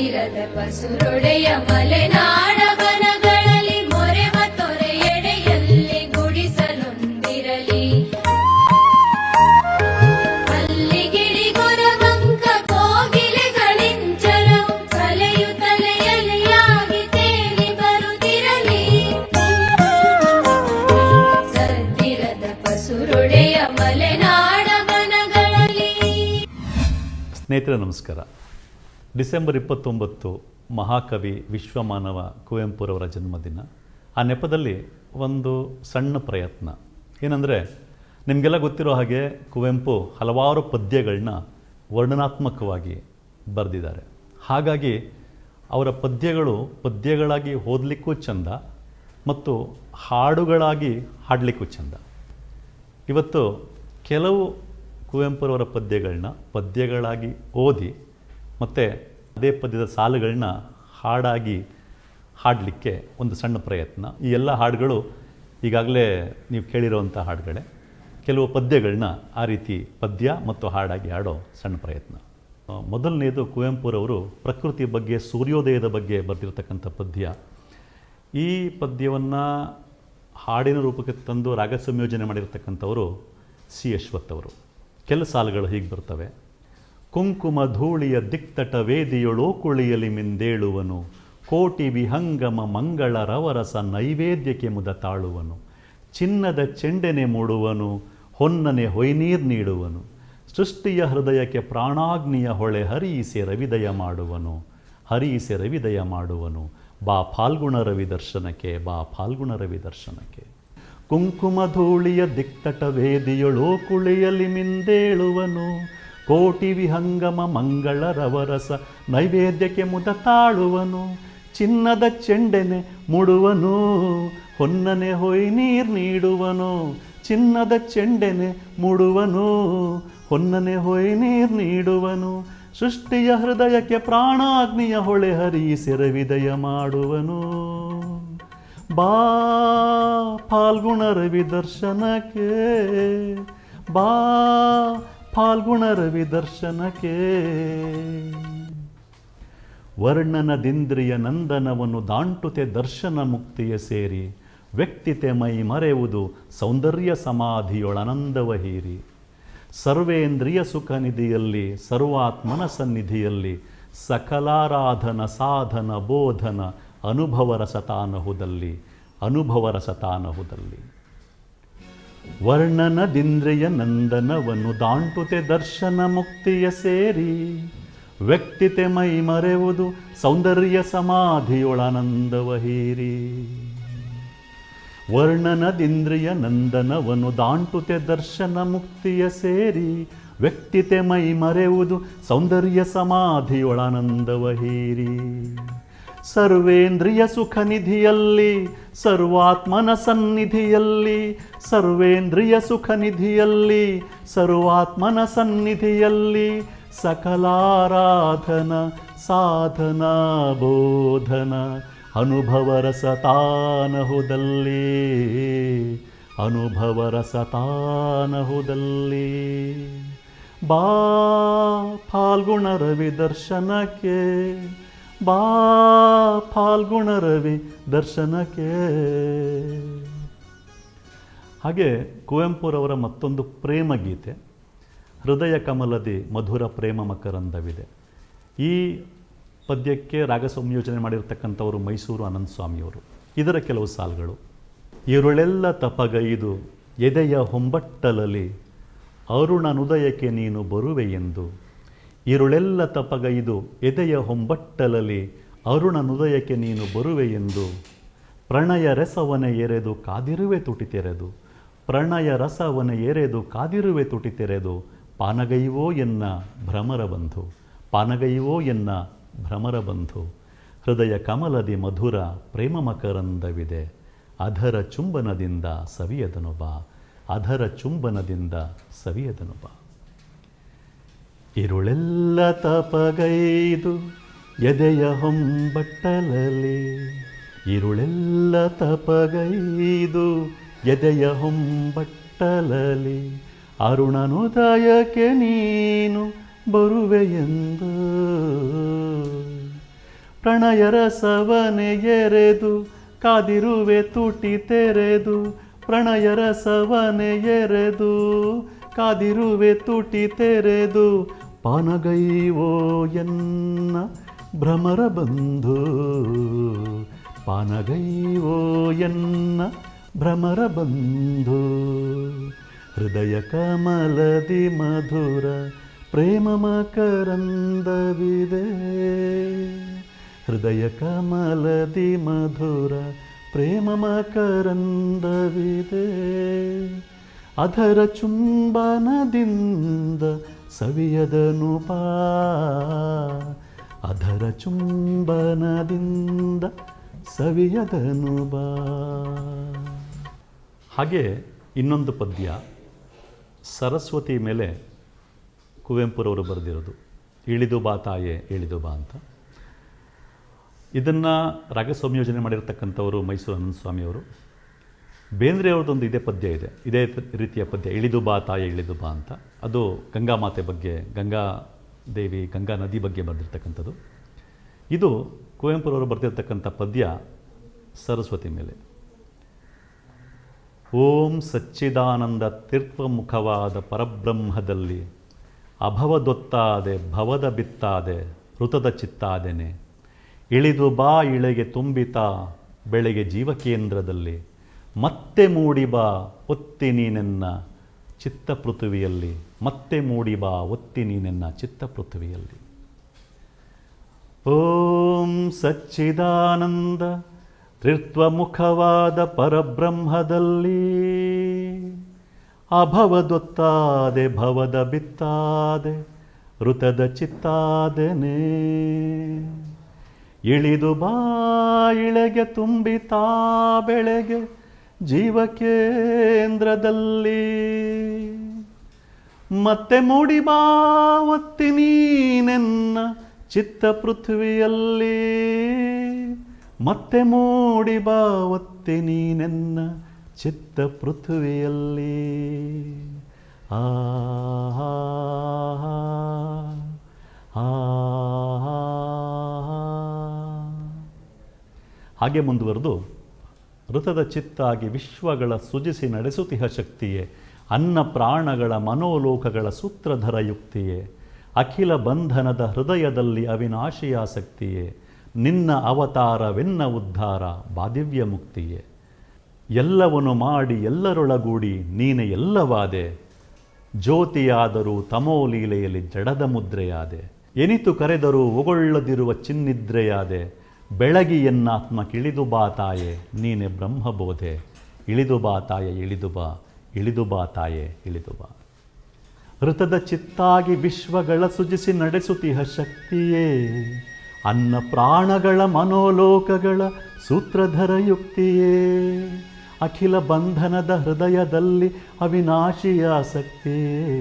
ಸದ್ದಿರದ ಪಸುರೊಡೆಯ ಮಲೆನಾಡ ವನಗಳಲ್ಲಿ ಮೊರೆವ ತೊರೆಯೆಡೆಯಲ್ಲಿ ಗುಡಿಸಲೊಂದಿರಲಿ. ಅಲ್ಲಿಗಿಡಿ ಗೊರವಂಕ ಕೋಗಿಲೆಗಳಿಂಚಲವು ಕಲೆಯು ತಲೆಯಲ್ಲಿಯಾಗಿ ತೇಲಿ ಬರುತ್ತಿರಲಿ. ಸದ್ದಿರದ ಪಸುರೊಡೆಯ ಮಲೆನಾಡ ಸ್ನೇಹಿತರೆ, ನಮಸ್ಕಾರ. ಡಿಸೆಂಬರ್ ಇಪ್ಪತ್ತೊಂಬತ್ತು ಮಹಾಕವಿ ವಿಶ್ವಮಾನವ ಕುವೆಂಪುರವರ ಜನ್ಮದಿನ. ಆ ನೆಪದಲ್ಲಿ ಒಂದು ಸಣ್ಣ ಪ್ರಯತ್ನ. ಏನಂದರೆ, ನಿಮಗೆಲ್ಲ ಗೊತ್ತಿರೋ ಹಾಗೆ ಕುವೆಂಪು ಹಲವಾರು ಪದ್ಯಗಳನ್ನ ವರ್ಣನಾತ್ಮಕವಾಗಿ ಬರೆದಿದ್ದಾರೆ. ಹಾಗಾಗಿ ಅವರ ಪದ್ಯಗಳು ಪದ್ಯಗಳಾಗಿ ಓದಲಿಕ್ಕೂ ಚಂದ ಮತ್ತು ಹಾಡುಗಳಾಗಿ ಹಾಡಲಿಕ್ಕೂ ಚಂದ. ಇವತ್ತು ಕೆಲವು ಕುವೆಂಪುರವರ ಪದ್ಯಗಳನ್ನ ಪದ್ಯಗಳಾಗಿ ಓದಿ ಮತ್ತು ಅದೇ ಪದ್ಯದ ಸಾಲುಗಳನ್ನ ಹಾಡಾಗಿ ಹಾಡಲಿಕ್ಕೆ ಒಂದು ಸಣ್ಣ ಪ್ರಯತ್ನ. ಈ ಎಲ್ಲ ಹಾಡುಗಳು ಈಗಾಗಲೇ ನೀವು ಕೇಳಿರೋವಂಥ ಹಾಡುಗಳೇ. ಕೆಲವು ಪದ್ಯಗಳನ್ನ ಆ ರೀತಿ ಪದ್ಯ ಮತ್ತು ಹಾಡಾಗಿ ಹಾಡೋ ಸಣ್ಣ ಪ್ರಯತ್ನ. ಮೊದಲನೇದು ಕುವೆಂಪುರವರು ಪ್ರಕೃತಿ ಬಗ್ಗೆ, ಸೂರ್ಯೋದಯದ ಬಗ್ಗೆ ಬರೆದಿರತಕ್ಕಂಥ ಪದ್ಯ. ಈ ಪದ್ಯವನ್ನು ಹಾಡಿನ ರೂಪಕ್ಕೆ ತಂದು ರಾಗ ಸಂಯೋಜನೆ ಮಾಡಿರ್ತಕ್ಕಂಥವರು ಸಿ ಅಶ್ವತ್ ಅವರು ಕೆಲ ಸಾಲುಗಳು ಹೀಗೆ ಬರ್ತವೆ. ಕುಂಕುಮ ಧೂಳಿಯ ದಿಕ್ತಟ ವೇದಿಯೊಳೋ ಕುಳಿಯಲಿ ಮಿಂದೇಳುವನು. ಕೋಟಿ ವಿಹಂಗಮ ಮಂಗಳ ರವರಸ ನೈವೇದ್ಯಕ್ಕೆ ಮುದ ತಾಳುವನು. ಚಿನ್ನದ ಚೆಂಡೆನೆ ಮೂಡುವನು, ಹೊನ್ನನೆ ಹೊಯ್ನೀರ್ ನೀಡುವನು. ಸೃಷ್ಟಿಯ ಹೃದಯಕ್ಕೆ ಪ್ರಾಣಾಗ್ನಿಯ ಹೊಳೆ ಹರಿಯಿಸಿ ರವಿದಯ ಮಾಡುವನು. ಹರಿಯಿಸಿ ರವಿದಯ ಮಾಡುವನು. ಬಾ ಫಾಲ್ಗುಣ ರವಿ ದರ್ಶನಕ್ಕೆ, ಬಾ ಫಾಲ್ಗುಣ ರವಿ ದರ್ಶನಕ್ಕೆ. ಕುಂಕುಮ ಧೂಳಿಯ ದಿಕ್ತಟ ವೇದಿಯೊಳೋ ಕುಳಿಯಲಿ ಮಿಂದೇಳುವನು. ಕೋಟಿ ವಿಹಂಗಮ ಮಂಗಳ ರವರಸ, ನೈವೇದ್ಯಕ್ಕೆ ಮುದ ತಾಳುವನು, ಚಿನ್ನದ ಚೆಂಡೆನೆ ಮುಡುವನು, ಹೊನ್ನನೆ ಹೊಯ್ ನೀರ್ ನೀಡುವನು, ಚಿನ್ನದ ಚೆಂಡೆನೆ ಮುಡುವನು, ಹೊನ್ನನೆ ಹೊಯ್ ನೀರ್ ನೀಡುವನು, ಸೃಷ್ಟಿಯ ಹೃದಯಕ್ಕೆ ಪ್ರಾಣಾಗ್ನಿಯ ಹೊಳೆ ಹರಿ ಸಿರವಿದಯ ಮಾಡುವನು. ಬಾ ಫಾಲ್ಗುಣ ರವಿ ದರ್ಶನಕ್ಕೆ ಬಾ ಫಾಲ್ಗುಣ ರವಿ ದರ್ಶನಕ್ಕೆ ವರ್ಣನದಿಂದ್ರಿಯ ನಂದನವನ್ನು ದಾಂಟುತೆ ದರ್ಶನ ಮುಕ್ತಿಯ ಸೇರಿ, ವ್ಯಕ್ತಿತೆ ಮೈ ಮರೆಯುವುದು ಸೌಂದರ್ಯ ಸಮಾಧಿಯೊಳನಂದವ ಹೀರಿ ಸರ್ವೇಂದ್ರಿಯ ಸುಖ ನಿಧಿಯಲ್ಲಿ ಸರ್ವಾತ್ಮನ ಸನ್ನಿಧಿಯಲ್ಲಿ, ಸಕಲಾರಾಧನ ಸಾಧನ ಬೋಧನ ಅನುಭವ ರಸತಾನಹುದಲ್ಲಿ ಅನುಭವ ರಸತಾನಹುದಲ್ಲಿ ವರ್ಣನದಿಂದ್ರಿಯ ನಂದನವನ್ನು ದಾಂಟುತೆ ದರ್ಶನ ಮುಕ್ತಿಯ ಸೇರಿ. ವ್ಯಕ್ತಿತೆ ಮೈ ಮರೆವುದು ಸೌಂದರ್ಯ ಸಮಾಧಿಯೊಳನಂದವ ಹೀರಿ. ವರ್ಣನದಿಂದ್ರಿಯ ನಂದನವನ್ನು ದಾಂಟುತೆ ದರ್ಶನ ಮುಕ್ತಿಯ ಸೇರಿ. ವ್ಯಕ್ತಿತೆ ಮೈ ಮರೆವುದು ಸೌಂದರ್ಯ ಸಮಾಧಿಯೊಳನಂದವ ಹೀರಿ. ಸರ್ವೇಂದ್ರಿಯ ಸುಖ ನಿಧಿಯಲ್ಲಿ ಸರ್ವಾತ್ಮನ ಸನ್ನಿಧಿಯಲ್ಲಿ, ಸರ್ವೇಂದ್ರಿಯ ಸುಖ ನಿಧಿಯಲ್ಲಿ ಸರ್ವಾತ್ಮನ ಸನ್ನಿಧಿಯಲ್ಲಿ ಸಕಲಾರಾಧನ ಸಾಧನ ಬೋಧನ ಅನುಭವ ರಸತಾನಹುದಲ್ಲಿ ಅನುಭವ ರಸತಾನಹುದಲ್ಲಿ ಬಾ ಫಾಲ್ಗುಣ ರವಿ ದರ್ಶನಕ್ಕೆ. ಬಾ ಫಾಲ್ಗುಣ ರವಿ ದರ್ಶನಕ್ಕೆ. ಹಾಗೆ ಕುವೆಂಪುರವರ ಮತ್ತೊಂದು ಪ್ರೇಮ ಗೀತೆ, ಹೃದಯ ಕಮಲದಿ ಮಧುರ ಪ್ರೇಮ ಮಕರಂದವಿದೆ. ಈ ಪದ್ಯಕ್ಕೆ ರಾಗ ಸಂಯೋಜನೆ ಮಾಡಿರ್ತಕ್ಕಂಥವರು ಮೈಸೂರು ಅನಂತ ಸ್ವಾಮಿಯವರು ಇದರ ಕೆಲವು ಸಾಲುಗಳು. ಇರುಳೆಲ್ಲ ತಪಗೈದು ಎದೆಯ ಹೊಂಬಟ್ಟಲಲಿ ಅರುಣನುದಯಕ್ಕೆ ನೀನು ಬರುವೆ ಎಂದು ಇರುಳೆಲ್ಲ ತಪಗೈದು ಎದೆಯ ಹೊಂಬಟ್ಟಲಲಿ ಅರುಣನುದಯಕ್ಕೆ ನೀನು ಬರುವೆ ಎಂದು. ಪ್ರಣಯ ರಸವನ ಎರೆದು ಕಾದಿರುವೆ ತುಟಿ ತೆರೆದು ಪ್ರಣಯ ರಸವನ ಎರೆದು ಕಾದಿರುವೆ ತುಟಿ ತೆರೆದು ಪಾನಗೈವೋ ಎನ್ನ ಭ್ರಮರ ಬಂಧು. ಪಾನಗೈವೋ ಎನ್ನ ಭ್ರಮರ ಬಂಧು. ಹೃದಯ ಕಮಲದಿ ಮಧುರ ಪ್ರೇಮ ಮಕರಂದವಿದೆ. ಅಧರ ಚುಂಬನದಿಂದ ಸವಿಯದನು ಬಾ. ಅಧರ ಚುಂಬನದಿಂದ ಸವಿಯದನು ಬಾ. ಇರುಳೆಲ್ಲ ತಪಗೈದು ಎದೆಯ ಹೊಂಬಟ್ಟಲಲಿ ಇರುಳೆಲ್ಲ ತಪಗೈದು ಎದೆಯ ಹೊಂಬಟ್ಟಲಲಿ ಅರುಣನುದಯಕ್ಕೆ ನೀನು ಬರುವೆಯೆಂದು ಪ್ರಣಯ ರಸವನೆ ಎರೆದು ಕಾದಿರುವೆ ತುಟಿ ತೆರೆದು. ಪ್ರಣಯ ರಸವನೆ ಎರೆದು ಕಾದಿರುವೆ ತುಟಿ ತೆರೆದು. ಪಾನಗೈವೋ ಎನ್ನ ಭ್ರಮರ ಬಂಧು ಪಾನಗೈವೋ ಎನ್ನ ಭ್ರಮರ ಬಂಧು ಹೃದಯ ಕಮಲದಿ ಮಧುರ ಪ್ರೇಮ ಮಕರಂದವಿದೆ ಹೃದಯ ಕಮಲದಿ ಮಧುರ ಪ್ರೇಮ ಮಕರಂದವಿದೆ ಅದರ ಚುಂಬನದಿಂದ ಸವಿಯದನು ಪಾ. ಅದರ ಚುಂಬನದಿಂದ ಸವಿಯದನು ಬಾ. ಹಾಗೆ ಇನ್ನೊಂದು ಪದ್ಯ, ಸರಸ್ವತಿ ಮೇಲೆ ಕುವೆಂಪುರವರು ಬರೆದಿರೋದು, ಇಳಿದು ಬಾ ತಾಯೆ, ಇಳಿದು ಬಾ ಅಂತ. ಇದನ್ನು ರಾಗ ಸಂಯೋಜನೆ ಮಾಡಿರ್ತಕ್ಕಂಥವರು ಮೈಸೂರು ಅನಂತ ಸ್ವಾಮಿಯವರು ಬೇಂದ್ರೆ ಅವ್ರದ್ದೊಂದು ಇದೇ ಪದ್ಯ ಇದೆ. ಇದೇ ರೀತಿಯ ಪದ್ಯ, ಇಳಿದು ಬಾ ತಾಯಿ, ಇಳಿದು ಬಾ ಅಂತ. ಅದು ಗಂಗಾ ಮಾತೆ ಬಗ್ಗೆ, ಗಂಗಾ ದೇವಿ, ಗಂಗಾ ನದಿ ಬಗ್ಗೆ ಬರೆದಿರ್ತಕ್ಕಂಥದ್ದು. ಇದು ಕುವೆಂಪುರವರು ಬರೆದಿರ್ತಕ್ಕಂಥ ಪದ್ಯ ಸರಸ್ವತಿ ಮೇಲೆ. ಓಂ ಸಚ್ಚಿದಾನಂದ ತೀರ್ಥಮುಖವಾದ ಪರಬ್ರಹ್ಮದಲ್ಲಿ ಅಭವದೊತ್ತಾದೆ, ಭವದ ಬಿತ್ತಾದೆ, ಋತದ ಚಿತ್ತಾದೆನೆ. ಇಳಿದು ಬಾ, ಇಳೆಗೆ ತುಂಬಿತಾ ಬೆಳೆಗೆ ಜೀವಕೇಂದ್ರದಲ್ಲಿ. ಮತ್ತೆ ಮೂಡಿ ಬಾ, ಒತ್ತಿ ನೀನೆನ್ನ ಚಿತ್ತ ಪೃಥ್ವಿಯಲ್ಲಿ ಮತ್ತೆ ಮೂಡಿ ಬಾ, ಒತ್ತಿ ನೀನೆನ್ನ ಚಿತ್ತ ಪೃಥ್ವಿಯಲ್ಲಿ ಓಂ ಸಚ್ಚಿದಾನಂದ, ತ್ರಿತ್ವಮುಖವಾದ ಪರಬ್ರಹ್ಮದಲ್ಲಿ. ಅಭವದೊತ್ತಾದೆ, ಭವದ ಬಿತ್ತಾದೆ, ಋತದ ಚಿತ್ತಾದನೆ. ಇಳಿದು ಬಾ, ಇಳೆಗೆ ತುಂಬಿತಾ ಬೆಳೆಗೆ ಜೀವಕೇಂದ್ರದಲ್ಲಿ ಮತ್ತೆ ಮೂಡಿ ಬಾವತ್ತಿ ನೀನೆನ್ನ ಚಿತ್ತ ಪೃಥ್ವಿಯಲ್ಲಿ ಮತ್ತೆ ಮೂಡಿ ಬಾವತ್ತಿ ನೀನೆನ್ನ ಚಿತ್ತ ಪೃಥ್ವಿಯಲ್ಲಿ ಆ. ಹಾಗೆ ಮುಂದುವರೆದು ಋತದ ಚಿತ್ತಾಗಿ ವಿಶ್ವಗಳ ಸುಜಿಸಿ ನಡೆಸುತಿಹ ಶಕ್ತಿಯೇ, ಅನ್ನ ಪ್ರಾಣಗಳ ಮನೋಲೋಕಗಳ ಸೂತ್ರಧರ ಯುಕ್ತಿಯೇ, ಅಖಿಲ ಬಂಧನದ ಹೃದಯದಲ್ಲಿ ಅವಿನಾಶಿಯಾಸಕ್ತಿಯೇ ನಿನ್ನ ಅವತಾರವೆನ್ನ ಉದ್ಧಾರ ಬಾದಿವ್ಯ ಮುಕ್ತಿಯೇ. ಎಲ್ಲವನ್ನು ಮಾಡಿ ಎಲ್ಲರೊಳಗೂಡಿ ನೀನೆ ಎಲ್ಲವಾದೆ, ಜ್ಯೋತಿಯಾದರೂ ತಮೋಲೀಲೆಯಲ್ಲಿ ಜಡದ ಮುದ್ರೆಯಾದೆ, ಎನಿತು ಕರೆದರೂ ಒಗೊಳ್ಳದಿರುವ ಚಿನ್ನಿದ್ರೆಯಾದೆ ಬೆಳಗಿ ಇಳಿದು ಬಾ ತಾಯೆ, ನೀನೆ ಬ್ರಹ್ಮಬೋಧೆ. ಇಳಿದು ಬಾ ತಾಯೆ, ಇಳಿದು ಬಾ ಇಳಿದು ಬಾ ತಾಯೆ, ಇಳಿದು ಬಾ. ಋತದ ಚಿತ್ತಾಗಿ ವಿಶ್ವಗಳ ಸುಜಿಸಿ ನಡೆಸುತ್ತಿಹ ಶಕ್ತಿಯೇ. ಅನ್ನ ಪ್ರಾಣಗಳ ಮನೋಲೋಕಗಳ ಸೂತ್ರಧರ ಯುಕ್ತಿಯೇ ಅಖಿಲ ಬಂಧನದ ಹೃದಯದಲ್ಲಿ ಅವಿನಾಶಿಯ ಆಸಕ್ತಿಯೇ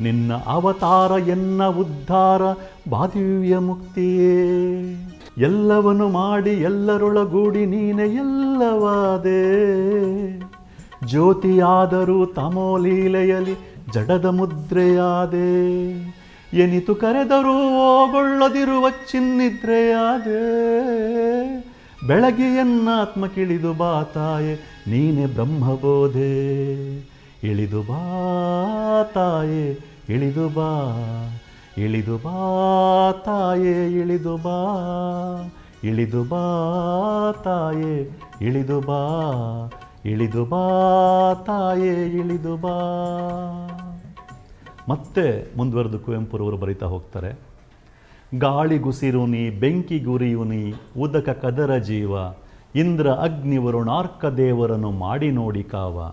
ನಿನ್ನ ಅವತಾರ ಎನ್ನ ಉದ್ಧಾರ ಬಾದಿವ್ಯ ಮುಕ್ತಿಯೇ. ಎಲ್ಲವನ್ನು ಮಾಡಿ ಎಲ್ಲರೊಳಗೂಡಿ ನೀನೆ ಎಲ್ಲವಾದೆ. ಜ್ಯೋತಿಯಾದರೂ ತಮೋಲೀಲೆಯಲಿ ಜಡದ ಮುದ್ರೆಯಾದೆ. ಎನಿತು ಕರೆದರೂ ಓಗೊಳ್ಳದಿರುವ ಚಿನ್ನಿದ್ರೆಯಾದೆ. ಬೆಳಗ್ಗೆಯನ್ನಾತ್ಮ ಕಿಳಿದು ಬಾ ತಾಯೆ, ನೀನೆ ಬ್ರಹ್ಮಬೋಧೆ. ಇಳಿದು ಬಾ ತಾಯೆ, ಇಳಿದು ಬಾ. ಇಳಿದು ಬಾ ತಾಯೇ, ಇಳಿದು ಬಾ ಇಳಿದು ಬಾ ತಾಯೇ, ಇಳಿದು ಬಾ ಇಳಿದು ಬಾ ತಾಯೇ, ಇಳಿದು ಬಾ. ಮತ್ತೆ ಮುಂದುವರೆದು ಕುವೆಂಪುರವರು ಬರಿತಾ ಹೋಗ್ತಾರೆ. ಬೆಂಕಿ ಗುರಿಯುನಿ ಉದಕ ಕದರ ಜೀವ, ಇಂದ್ರ ಅಗ್ನಿ ವರುಣಾರ್ಕ ದೇವರನ್ನು ಮಾಡಿ ನೋಡಿ ಕಾವ.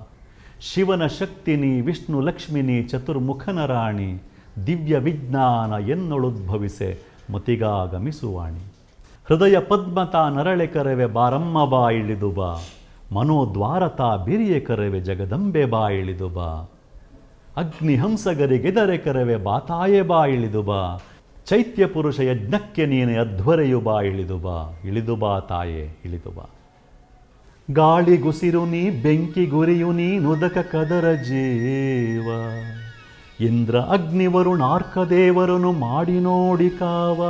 ಶಿವನ ಶಕ್ತಿನಿ ವಿಷ್ಣು ಲಕ್ಷ್ಮಿನಿ ಚತುರ್ಮುಖನ ರಾಣಿ ದಿವ್ಯ ವಿಜ್ಞಾನ ಎನ್ನೊಳುದ್ಭವಿಸೆ ಮತಿಗಾಗಮಿಸುವಾಣಿ. ಹೃದಯ ಪದ್ಮತ ನರಳೆ ಕರವೆ ಬಾರಮ್ಮ ಬಾ ಇಳಿದು ಬಾ. ಮನೋದ್ವಾರತ ಬಿರಿಯ ಕರವೆ ಜಗದಂಬೆ ಬಾ ಇಳಿದು ಬಾ. ಅಗ್ನಿಹಂಸಗರಿಗೆದರೆ ಕರವೆ ಬಾತಾಯೆ ಬಾ ಇಳಿದು ಬಾ. ಚೈತ್ಯ ಪುರುಷ ಯಜ್ಞಕ್ಕೆ ನೀನೆ ಅಧ್ವರೆಯು ಬಾ ಇಳಿದು ಬಾ. ಇಳಿದು ಬಾ ತಾಯೆ, ಇಳಿದು ಬಾ. ಗಾಳಿ ಗುಸಿರು ನೀ, ಬೆಂಕಿ ಗುರಿಯು ನೀ, ನುದಕ ಕದರ ಜೀವ. ಇಂದ್ರ ಅಗ್ನಿ ವರುಣಾರ್ಕ ದೇವರನು ಮಾಡಿ ನೋಡಿ ಕಾವ.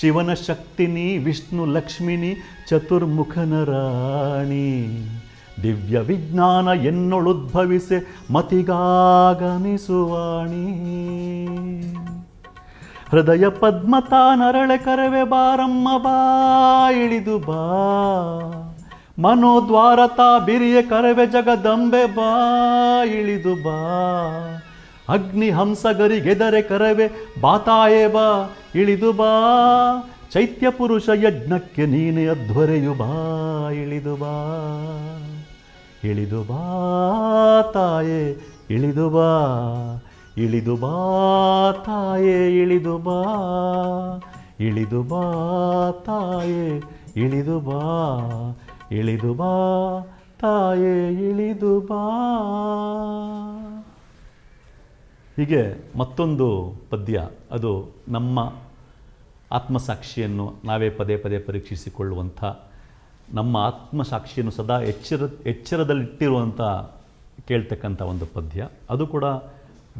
ಶಿವನ ಶಕ್ತಿನಿ, ವಿಷ್ಣು ಲಕ್ಷ್ಮಿನಿ, ಚತುರ್ಮುಖನ ರಾಣಿ. ದಿವ್ಯ ವಿಜ್ಞಾನ ಎನ್ನೊಳುದ್ಭವಿಸೆ ಮತಿಗಾಗಮಿಸುವಾಣಿ. ಹೃದಯ ಪದ್ಮತಾ ನರಳೆ ಕರವೆ ಬಾರಮ್ಮ ಬಾ, ಇಳಿದು ಬಾ. ಮನೋದ್ವಾರತಾ ಬಿರಿಯ ಕರವೆ ಜಗದಂಬೆ ಬಾ ಇಳಿದು ಬಾ. ಅಗ್ನಿ ಹಂಸಗರಿಗೆದರೆ ಕರವೆ, ಬಾತಾಯೇ ಬಾ, ಇಳಿದು ಬಾ. ಚೈತ್ಯ ಪುರುಷ ಯಜ್ಞಕ್ಕೆ ನೀನೆ ಅಧ್ವರೆಯು ಬಾ, ಇಳಿದು ಬಾ. ಇಳಿದು ಬಾ ತಾಯೆ, ಇಳಿದು ಬಾ. ಇಳಿದು ಬಾ ತಾಯೇ, ಇಳಿದು ಬಾ. ಇಳಿದು ಬಾ ತಾಯೇ, ಇಳಿದು ಬಾ. ಇಳಿದು ಬಾ ತಾಯೆ ಇಳಿದು ಬಾ. ಹೀಗೆ ಮತ್ತೊಂದು ಪದ್ಯ, ಅದು ನಮ್ಮ ಆತ್ಮಸಾಕ್ಷಿಯನ್ನು ನಾವೇ ಪದೇ ಪದೇ ಪರೀಕ್ಷಿಸಿಕೊಳ್ಳುವಂಥ, ನಮ್ಮ ಆತ್ಮಸಾಕ್ಷಿಯನ್ನು ಸದಾ ಎಚ್ಚರ, ಎಚ್ಚರದಲ್ಲಿಟ್ಟಿರುವಂಥ ಕೇಳ್ತಕ್ಕಂಥ ಒಂದು ಪದ್ಯ. ಅದು ಕೂಡ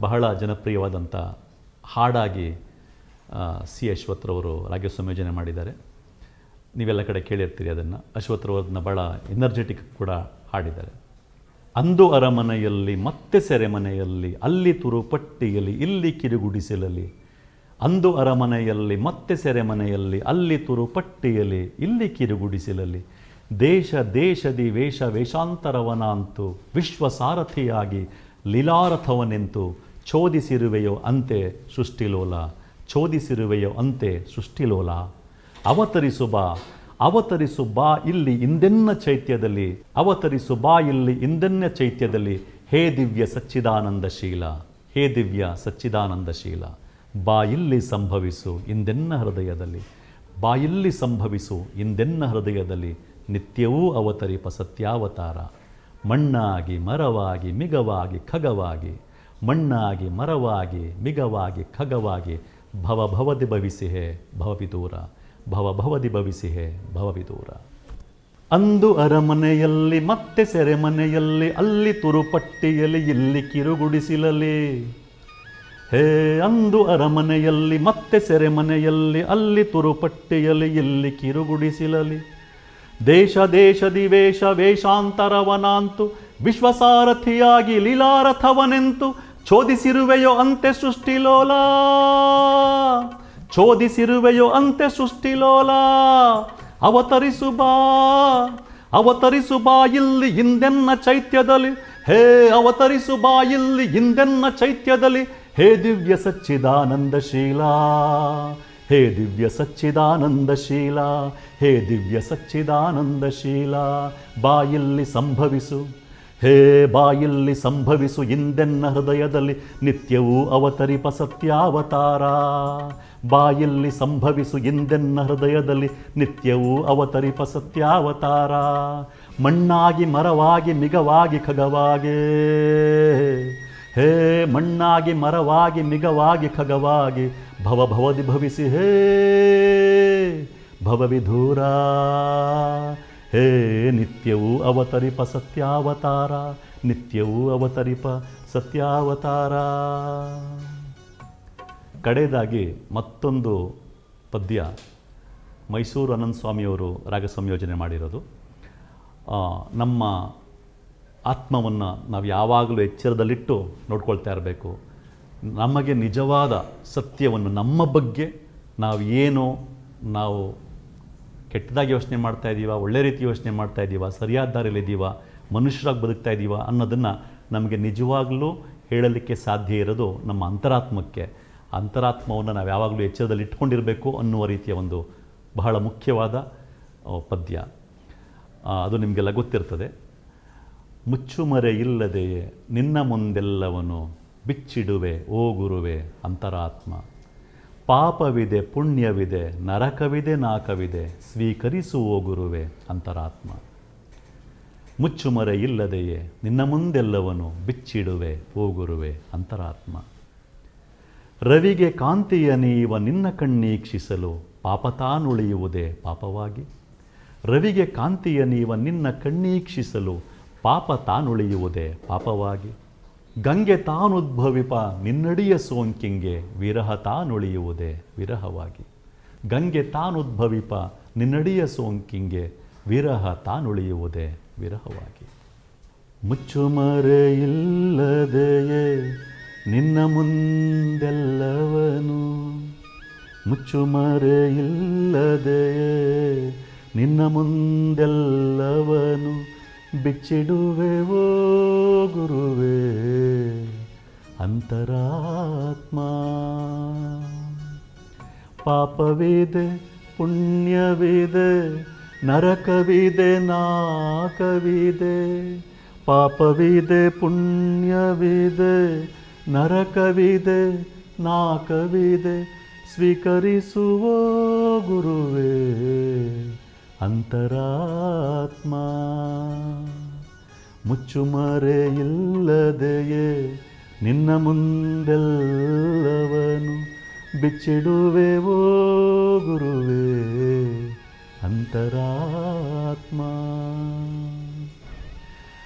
ಬಹಳ ಜನಪ್ರಿಯವಾದಂಥ ಹಾಡಾಗಿ ಸಿ ಅಶ್ವಥ್ರವರು ರಾಗ ಸಂಯೋಜನೆ ಮಾಡಿದ್ದಾರೆ. ನೀವೆಲ್ಲ ಕಡೆ ಕೇಳಿರ್ತೀರಿ ಅದನ್ನು. ಅಶ್ವಥ್ರವ್ರನ್ನ ಭಾಳ ಎನರ್ಜೆಟಿಕ್ ಕೂಡ ಹಾಡಿದ್ದಾರೆ. ಅಂದು ಅರಮನೆಯಲ್ಲಿ, ಮತ್ತೆ ಸೆರೆಮನೆಯಲ್ಲಿ, ಅಲ್ಲಿ ತುರುಪಟ್ಟಿಯಲ್ಲಿ, ಇಲ್ಲಿ ಕಿರುಗುಡಿಸಲಲ್ಲಿ, ಅಂದು ಅರಮನೆಯಲ್ಲಿ, ಮತ್ತೆ ಸೆರೆಮನೆಯಲ್ಲಿ, ಅಲ್ಲಿ ತುರುಪಟ್ಟಿಯಲ್ಲಿ, ಇಲ್ಲಿ ಕಿರುಗುಡಿಸಲಲ್ಲಿ, ದೇಶ, ದೇಶದಿ ವೇಷ, ವೇಷಾಂತರವನಂತೂ ವಿಶ್ವ ಸಾರಥಿಯಾಗಿ ಲೀಲಾರಥವನೆಂತು ಚೋದಿಸಿರುವೆಯೋ ಅಂತೆ ಸೃಷ್ಟಿಲೋಲ, ಚೋದಿಸಿರುವೆಯೋ ಅಂತೆ ಸೃಷ್ಟಿಲೋಲ. ಅವತರಿಸು ಬಾ ಅವತರಿಸು ಬಾ, ಇಲ್ಲಿ ಇಂದೆನ್ನ ಚೈತ್ಯದಲ್ಲಿ, ಅವತರಿಸು ಬಾ, ಇಲ್ಲಿ ಇಂದೆನ್ನ ಚೈತ್ಯದಲ್ಲಿ. ಹೇ ದಿವ್ಯ ಸಚ್ಚಿದಾನಂದ ಸಚ್ಚಿದಾನಂದಶೀಲ ಹೇ ದಿವ್ಯ ಸಚ್ಚಿದಾನಂದ ಸಚ್ಚಿದಾನಂದಶೀಲ ಬಾ, ಇಲ್ಲಿ ಸಂಭವಿಸು ಇಂದೆನ್ನ ಹೃದಯದಲ್ಲಿ. ಬಾ, ಇಲ್ಲಿ ಸಂಭವಿಸು ಇಂದೆನ್ನ ಹೃದಯದಲ್ಲಿ. ನಿತ್ಯವೂ ಅವತರಿಪ ಸತ್ಯಾವತಾರ. ಮಣ್ಣಾಗಿ ಮರವಾಗಿ ಮಿಗವಾಗಿ ಖಗವಾಗಿ, ಮಣ್ಣಾಗಿ ಮರವಾಗಿ ಮಿಗವಾಗಿ ಖಗವಾಗಿ ಭವ ಭವದಿ ಭವಿಸಿಹೆ ಭವವಿದೂರ ಭವ ಭವದಿ ಭವಿಸಿಹೆ ಭವವಿದೂರ ಅಂದು ಅರಮನೆಯಲ್ಲಿ, ಮತ್ತೆ ಸೆರೆಮನೆಯಲ್ಲಿ, ಅಲ್ಲಿ ತುರುಪಟ್ಟಿಯಲ್ಲಿ, ಇಲ್ಲಿ ಕಿರುಗುಡಿಸಿಲಲಿ. ಹೇ ಅಂದು ಅರಮನೆಯಲ್ಲಿ, ಮತ್ತೆ ಸೆರೆಮನೆಯಲ್ಲಿ, ಅಲ್ಲಿ ತುರುಪಟ್ಟಿಯಲ್ಲಿ, ಇಲ್ಲಿ ಕಿರುಗುಡಿಸಿಲಲಿ. ದೇಶ ದೇಶದಿ ವೇಷ ವೇಷಾಂತರವನಾಂತು, ವಿಶ್ವಸಾರಥಿಯಾಗಿ ಲೀಲಾರಥವನೆಂತು ಚೋದಿಸಿರುವೆಯೋ ಅಂತೆ ಸೃಷ್ಟಿಲೋಲ. ಚೋದಿಸಿರುವೆಯೋ ಅಂತೆ ಸೃಷ್ಟಿಲೋಲ. ಅವತರಿಸು ಬಾ ಅವತರಿಸು ಬಾ ಇಲ್ಲಿ ಹಿಂದೆನ್ನ ಚೈತ್ಯದಲ್ಲಿ. ಹೇ ಅವತರಿಸು ಬಾ ಇಲ್ಲಿ ಹಿಂದೆನ್ನ ಚೈತ್ಯದಲ್ಲಿ. ಹೇ, ದಿವ್ಯ ಸಚ್ಚಿದಾನಂದ ಸಚ್ಚಿದಾನಂದಶೀಲ ಹೇ, ದಿವ್ಯ ಸಚ್ಚಿದಾನಂದ ಸಚ್ಚಿದಾನಂದಶೀಲ ಹೇ, ದಿವ್ಯ ಸಚ್ಚಿದಾನಂದಶೀಲ ಬಾ, ಇಲ್ಲಿ ಸಂಭವಿಸು. ಹೇ ಬಾಯಲ್ಲಿ ಸಂಭವಿಸು ಇಂದೆನ್ನ ಹೃದಯದಲ್ಲಿ ನಿತ್ಯವೂ ಅವತರಿಪ ಸತ್ಯಾವತಾರ. ಬಾಯಲ್ಲಿ ಸಂಭವಿಸು ಇಂದೆನ್ನ ಹೃದಯದಲ್ಲಿ ನಿತ್ಯವೂ ಅವತರಿಪ ಸತ್ಯಾವತಾರ. ಮಣ್ಣಾಗಿ ಮರವಾಗಿ ಮಿಗವಾಗಿ ಖಗವಾಗಿ. ಹೇ ಮಣ್ಣಾಗಿ ಮರವಾಗಿ ಮಿಗವಾಗಿ ಖಗವಾಗಿ. ಭವ ಭವದಿ ಭವಿಸಿ ಹೇ ಭವವಿಧೂರ ಹೇ ನಿತ್ಯವೂ ಅವತರಿಪ ಸತ್ಯಾವತಾರ, ನಿತ್ಯವೂ ಅವತರಿಪ ಸತ್ಯಾವತಾರ. ಕಡೆಯದಾಗಿ ಮತ್ತೊಂದು ಪದ್ಯ ಮೈಸೂರು ಅನಂತ ಸ್ವಾಮಿಯವರು ರಾಗ ಸಂಯೋಜನೆ ಮಾಡಿರೋದು ನಮ್ಮ ಆತ್ಮವನ್ನು ನಾವು ಯಾವಾಗಲೂ ಎಚ್ಚರದಲ್ಲಿಟ್ಟು ನೋಡ್ಕೊಳ್ತಾ ಇರಬೇಕು. ನಮಗೆ ನಿಜವಾದ ಸತ್ಯವನ್ನು ನಮ್ಮ ಬಗ್ಗೆ ನಾವು ಏನು ನಾವು ಕೆಟ್ಟದಾಗಿ ಯೋಚನೆ ಮಾಡ್ತಾ ಇದ್ದೀವ ಒಳ್ಳೆ ರೀತಿ ಯೋಚನೆ ಮಾಡ್ತಾ ಇದ್ದೀವ ಸರಿಯಾದ ದಾರಿಯಲ್ಲಿ ಇದ್ದೀವ ಮನುಷ್ಯರಾಗಿ ಬದುಕ್ತಾ ಇದ್ದೀವ ಅನ್ನೋದನ್ನು ನಮಗೆ ನಿಜವಾಗಲೂ ಹೇಳಲಿಕ್ಕೆ ಸಾಧ್ಯ ಇರೋದು ನಮ್ಮ ಅಂತರಾತ್ಮಕ್ಕೆ. ಅಂತರಾತ್ಮವನ್ನು ನಾವು ಯಾವಾಗಲೂ ಎಚ್ಚರದಲ್ಲಿ ಇಟ್ಕೊಂಡಿರಬೇಕು ಅನ್ನುವ ರೀತಿಯ ಒಂದು ಬಹಳ ಮುಖ್ಯವಾದ ಪದ್ಯ. ಅದು ನಿಮಗೆಲ್ಲ ಗೊತ್ತಿರ್ತದೆ. ಮುಚ್ಚುಮರೆ ಇಲ್ಲದೆಯೇ ನಿನ್ನ ಮುಂದೆಲ್ಲವನು ಬಿಚ್ಚಿಡುವೆ, ಓ ಗುರುವೆ, ಅಂತರಾತ್ಮ. ಪಾಪವಿದೆ, ಪುಣ್ಯವಿದೆ, ನರಕವಿದೆ, ನಾಕವಿದೆ, ಸ್ವೀಕರಿಸು ಓ ಗುರುವೆ ಅಂತರಾತ್ಮ. ಮುಚ್ಚುಮರೆ ಇಲ್ಲದೆಯೇ ನಿನ್ನ ಮುಂದೆಲ್ಲವನು ಬಿಚ್ಚಿಡುವೆ ಓ ಗುರುವೆ ಅಂತರಾತ್ಮ. ರವಿಗೆ ಕಾಂತಿಯ ನೀವ ನಿನ್ನ ಕಣ್ಣೀಕ್ಷಿಸಲು ಪಾಪತಾನುಳಿಯುವುದೇ ಪಾಪವಾಗಿ. ರವಿಗೆ ಕಾಂತಿಯ ನೀವ ನಿನ್ನ ಕಣ್ಣೀಕ್ಷಿಸಲು ಪಾಪ ತಾನುಳಿಯುವುದೇ ಪಾಪವಾಗಿ. ಗಂಗೆ ತಾನುದ್ಭವಿಪ ನಿನ್ನಡಿಯ ಸೋಂಕಿಂಗೆ ವಿರಹ ತಾನುಳಿಯುವುದೇ ವಿರಹವಾಗಿ. ಗಂಗೆ ತಾನುದ್ಭವಿಪ ನಿನ್ನಡಿಯ ಸೋಂಕಿಂಗೆ ವಿರಹ ತಾನುಳಿಯುವುದೇ ವಿರಹವಾಗಿ. ಮುಚ್ಚುಮರೆಯಿಲ್ಲದೆಯೇ ನಿನ್ನ ಮುಂದೆಲ್ಲವನು? ಮುಚ್ಚುಮರೆಯಿಲ್ಲದೆಯೇ ನಿನ್ನ ಮುಂದೆಲ್ಲವನು? ಬಿಚ್ಚಿಡುವೆವೋ ಗುರುವೇ ಅಂತರಾತ್ಮ. ಪಾಪವಿದೆ ಪುಣ್ಯವಿದೆ ನರಕವಿದೆ ನಾಕವಿದೆ. ಪಾಪವಿದೆ ಪುಣ್ಯವಿದೆ ನರಕವಿದೆ ನಾಕವಿದೆ. ಸ್ವೀಕರಿಸುವ ಗುರುವೇ ಅಂತರಾತ್ಮ. ಮುಚ್ಚುಮರೆಯಿಲ್ಲದೆಯೇ ನಿನ್ನ ಮುಂದೆಲ್ಲವನು ಬಿಚ್ಚಿಡುವೆವೋ ಗುರುವೇ ಅಂತರಾತ್ಮ.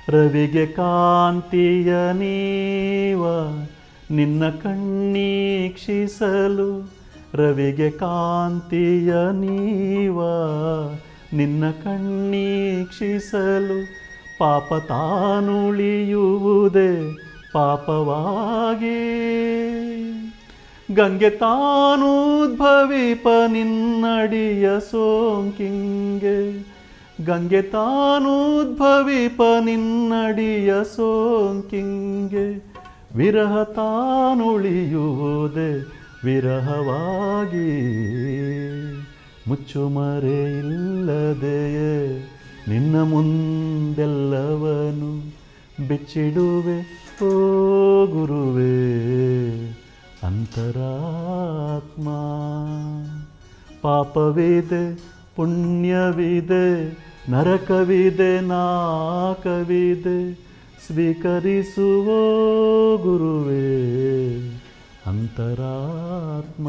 ರವಿಗೆ ಕಾಂತಿಯ ನೀವ ನಿನ್ನ ಕಣ್ಣೀಕ್ಷಿಸಲು ರವಿಗೆ ಕಾಂತಿಯ ನೀವ ನಿನ್ನ ಕಣ್ಣೀಕ್ಷಿಸಲು ಪಾಪ ತಾನುಳಿಯುವುದೇ ಪಾಪವಾಗಿ. ಗಂಗೆ ತಾನೂದ್ಭವಿಪ ನಿನ್ನಡಿಯ ಸೋಂಕಿಂಗೆ. ಗಂಗೆ ತಾನೂದ್ಭವಿಪ ನಿನ್ನಡಿಯ ಸೋಂಕಿಂಗೆ. ವಿರಹ ತಾನುಳಿಯುವುದೇ ವಿರಹವಾಗಿ. ಮುಚ್ಚುಮರೆಯಿಲ್ಲದೆಯೇ ನಿನ್ನ ಮುಂದೆಲ್ಲವನು ಬಿಚ್ಚಿಡುವೆ ಓ ಗುರುವೇ. ಅಂತರಾತ್ಮ ಪಾಪವಿದೆ ಪುಣ್ಯವಿದೆ ನರಕವಿದೆ ನಾಕವಿದೆ ಸ್ವೀಕರಿಸುವ ಗುರುವೇ. ಅಂತರಾತ್ಮ.